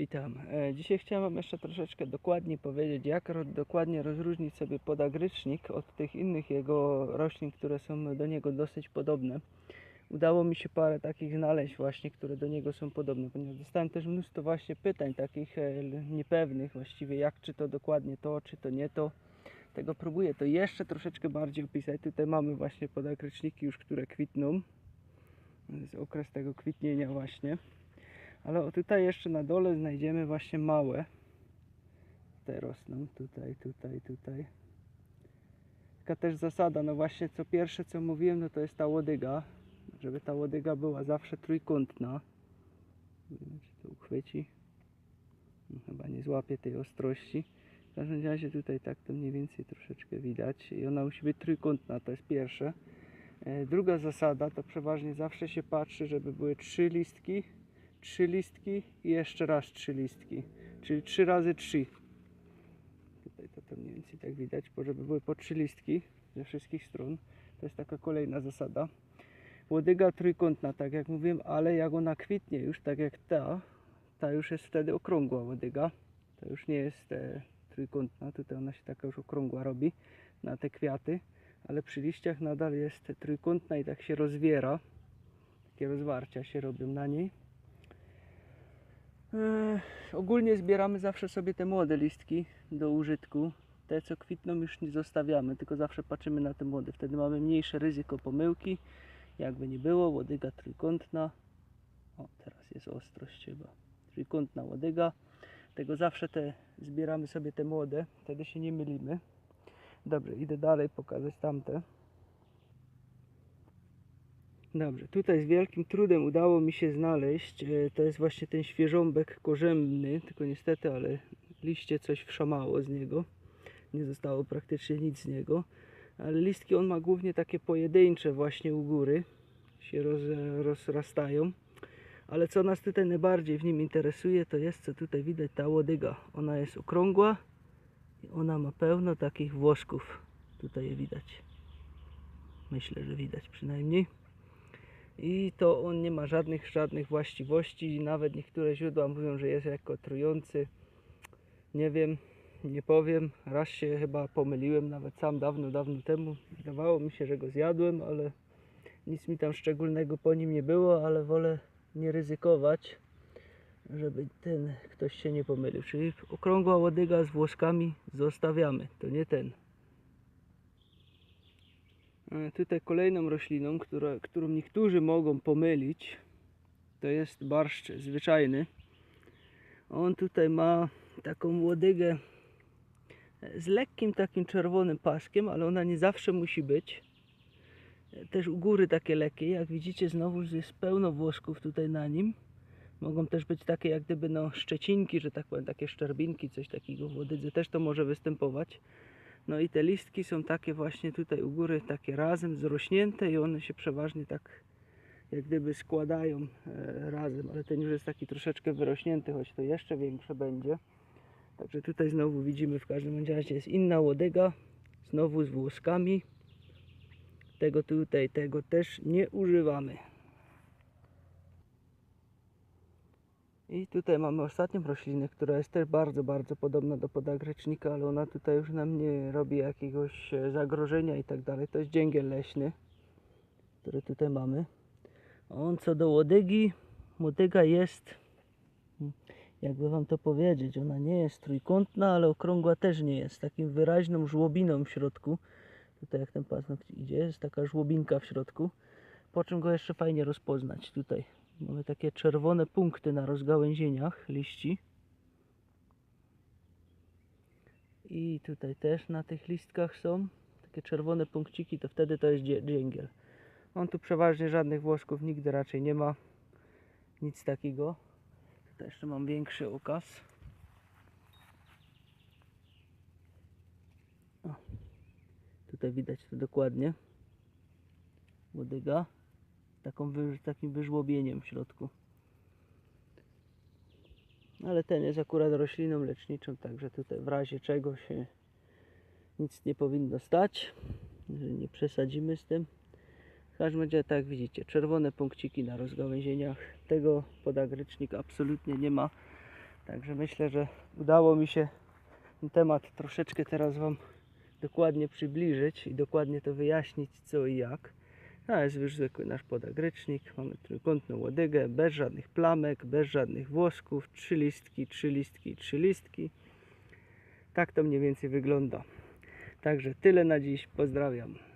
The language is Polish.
Witam. E, Dzisiaj chciałem Wam jeszcze troszeczkę dokładniej powiedzieć, jak dokładnie rozróżnić sobie podagrycznik od tych innych jego roślin, które są do niego dosyć podobne. Udało mi się parę takich znaleźć właśnie, które do niego są podobne, ponieważ dostałem też mnóstwo właśnie pytań takich e, niepewnych właściwie, jak czy to dokładnie to, czy to nie to. Tego próbuję to jeszcze troszeczkę bardziej opisać. Tutaj mamy właśnie podagryczniki już, które kwitną. To jest okres tego kwitnienia właśnie. Ale tutaj jeszcze na dole znajdziemy właśnie małe. Tutaj rosną, tutaj, tutaj, tutaj. Taka też zasada, no właśnie co pierwsze co mówiłem, no to jest ta łodyga. Żeby ta łodyga była zawsze trójkątna. Nie wiem, czy to uchwyci. No, chyba nie złapie tej ostrości. W każdym razie tutaj tak to mniej więcej troszeczkę widać. I ona musi być trójkątna, to jest pierwsze. E, Druga zasada to przeważnie zawsze się patrzy, żeby były trzy listki trzy listki i jeszcze raz trzy listki, czyli trzy razy trzy. Tutaj to, to mniej więcej tak widać, bo żeby były po trzy listki ze wszystkich stron. To jest taka kolejna zasada. Łodyga trójkątna, tak jak mówiłem, ale jak ona kwitnie już, tak jak ta, ta już jest wtedy okrągła łodyga. To już nie jest e, trójkątna, tutaj ona się taka już okrągła robi na te kwiaty, ale przy liściach nadal jest trójkątna i tak się rozwiera. Takie rozwarcia się robią na niej. Ogólnie zbieramy zawsze sobie te młode listki do użytku. Te co kwitną już nie zostawiamy, tylko zawsze patrzymy na te młode. Wtedy mamy mniejsze ryzyko pomyłki. Jakby nie było, łodyga trójkątna. O, teraz jest ostrość chyba. Trójkątna łodyga. Tego zawsze te zbieramy sobie te młode, wtedy się nie mylimy. Dobrze, idę dalej pokazać tamte. Dobrze, tutaj z wielkim trudem udało mi się znaleźć. e, To jest właśnie ten świeżąbek korzenny, tylko niestety, ale liście coś wszamało z niego. Nie zostało praktycznie nic z niego. Ale listki on ma głównie takie pojedyncze właśnie u góry. Się roz, rozrastają. Ale co nas tutaj najbardziej w nim interesuje, to jest co tutaj widać ta łodyga. Ona jest okrągła i ona ma pełno takich włosków. Tutaj je widać. Myślę, że widać przynajmniej i to on nie ma żadnych, żadnych właściwości. Nawet niektóre źródła mówią, że jest jako trujący. Nie wiem, nie powiem. Raz się chyba pomyliłem, nawet sam dawno, dawno temu. Wydawało mi się, że go zjadłem, ale nic mi tam szczególnego po nim nie było, ale wolę nie ryzykować, żeby ten ktoś się nie pomylił. Czyli okrągła łodyga z włoskami zostawiamy. To nie ten. E, Tutaj kolejną rośliną, która, którą niektórzy mogą pomylić, to jest barszcz zwyczajny. On tutaj ma taką łodygę z lekkim takim czerwonym paskiem, ale ona nie zawsze musi być. E, Też u góry takie lekkie, jak widzicie znowu jest pełno włosków tutaj na nim. Mogą też być takie jak gdyby no szczecinki, że tak powiem, takie szczerbinki, coś takiego w łodydze też to może występować. No i te listki są takie właśnie tutaj u góry, takie razem zrośnięte i one się przeważnie tak jak gdyby składają e, razem, ale ten już jest taki troszeczkę wyrośnięty, choć to jeszcze większe będzie. Także tutaj znowu widzimy w każdym razie jest inna łodyga, znowu z włoskami. Tego tutaj, tego też nie używamy. I tutaj mamy ostatnią roślinę, która jest też bardzo, bardzo podobna do podagrycznika, ale ona tutaj już nam nie robi jakiegoś e, zagrożenia i tak dalej. To jest dzięgiel leśny, który tutaj mamy. On co do łodygi, łodyga jest, hmm, jakby wam to powiedzieć, ona nie jest trójkątna, ale okrągła też nie jest. Takim wyraźną żłobiną w środku. Tutaj jak ten paznokcie idzie, jest taka żłobinka w środku. Po czym go jeszcze fajnie rozpoznać tutaj. Mamy takie czerwone punkty na rozgałęzieniach liści. I tutaj też na tych listkach są takie czerwone punkciki, to wtedy to jest dżingiel. On tu przeważnie żadnych włosków nigdy raczej nie ma. Nic takiego. Tutaj jeszcze mam większy okaz. O, tutaj widać to dokładnie. Łodyga taką takim wyżłobieniem w środku. Ale ten jest akurat rośliną leczniczą, także tutaj w razie czego się nic nie powinno stać, nie przesadzimy z tym. W każdym razie, tak widzicie, czerwone punkciki na rozgałęzieniach. Tego podagrycznik absolutnie nie ma. Także myślę, że udało mi się ten temat troszeczkę teraz Wam dokładnie przybliżyć i dokładnie to wyjaśnić co i jak. A jest już zwykły nasz podagrycznik. Mamy trójkątną łodygę, bez żadnych plamek, bez żadnych włosków. Trzy listki, trzy listki, trzy listki. Tak to mniej więcej wygląda. Także tyle na dziś. Pozdrawiam.